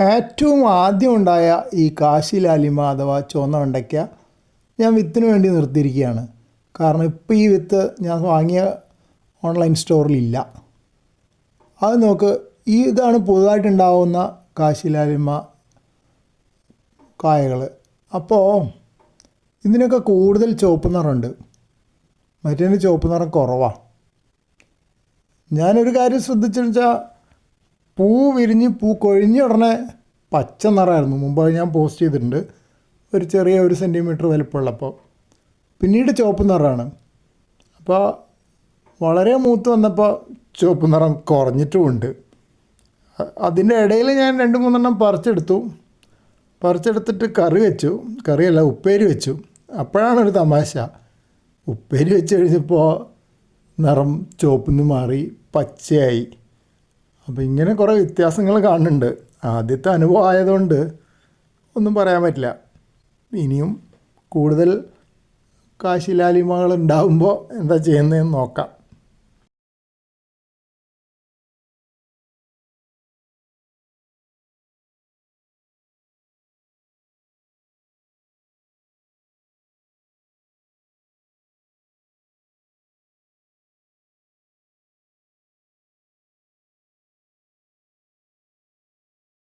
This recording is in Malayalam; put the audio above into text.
ഏറ്റവും ആദ്യം ഉണ്ടായ ഈ കാശിലാലിമ അഥവാ ചുവന്ന വെണ്ടയ്ക്ക ഞാൻ വിത്തിന് വേണ്ടി നിർത്തിയിരിക്കുകയാണ്. കാരണം ഇപ്പോൾ ഈ വിത്ത് ഞാൻ വാങ്ങിയ ഓൺലൈൻ സ്റ്റോറിലില്ല. അത് നോക്ക് ഈ ഇതാണ് പുതുതായിട്ടുണ്ടാവുന്ന കാശി ലാലിമ കായകൾ. അപ്പോൾ ഇതിനൊക്കെ കൂടുതൽ ചുവപ്പ് നിറമുണ്ട്. മറ്റേതിന് ചുവപ്പ് നിറം കുറവാണ് ഞാനൊരു കാര്യം ശ്രദ്ധിച്ചെന്ന് വെച്ചാൽ പൂ വിരിഞ്ഞ് പൂ കൊഴിഞ്ഞ ഉടനെ പച്ച നിറമായിരുന്നു. മുമ്പ് ഞാൻ പോസ്റ്റ് ചെയ്തിട്ടുണ്ട്. ഒരു ചെറിയ ഒരു സെന്റിമീറ്റർ വലിപ്പമുള്ളപ്പോൾ പിന്നീട് ചുവപ്പ് നിറമാണ്. അപ്പോൾ വളരെ മൂത്ത് വന്നപ്പോൾ ചുവപ്പ് നിറം കുറഞ്ഞിട്ടുമുണ്ട് അതിന്റെ ഇടയിൽ ഞാൻ രണ്ട് മൂന്നെണ്ണം പറിച്ചെടുത്തു. പറിച്ചെടുത്തിട്ട് കറി വെച്ചു. കറിയല്ല ഉപ്പേരി വെച്ചു. അപ്പോഴാണ് ഒരു തമാശ. ഉപ്പേരി വെച്ച് കഴിഞ്ഞപ്പോൾ നിറം ചുവപ്പിൽ നിന്ന് മാറി പച്ചയായി. അപ്പോൾ ഇങ്ങനെ കുറേ വ്യത്യാസങ്ങൾ കാണുന്നുണ്ട്. ആദ്യത്തെ അനുഭവം ആയതുകൊണ്ട് ഒന്നും പറയാൻ പറ്റില്ല. ഇനിയും കൂടുതൽ കാശിലാലിമകൾ ഉണ്ടാകുമ്പോൾ എന്താ ചെയ്യുന്നതെന്ന് നോക്കാം.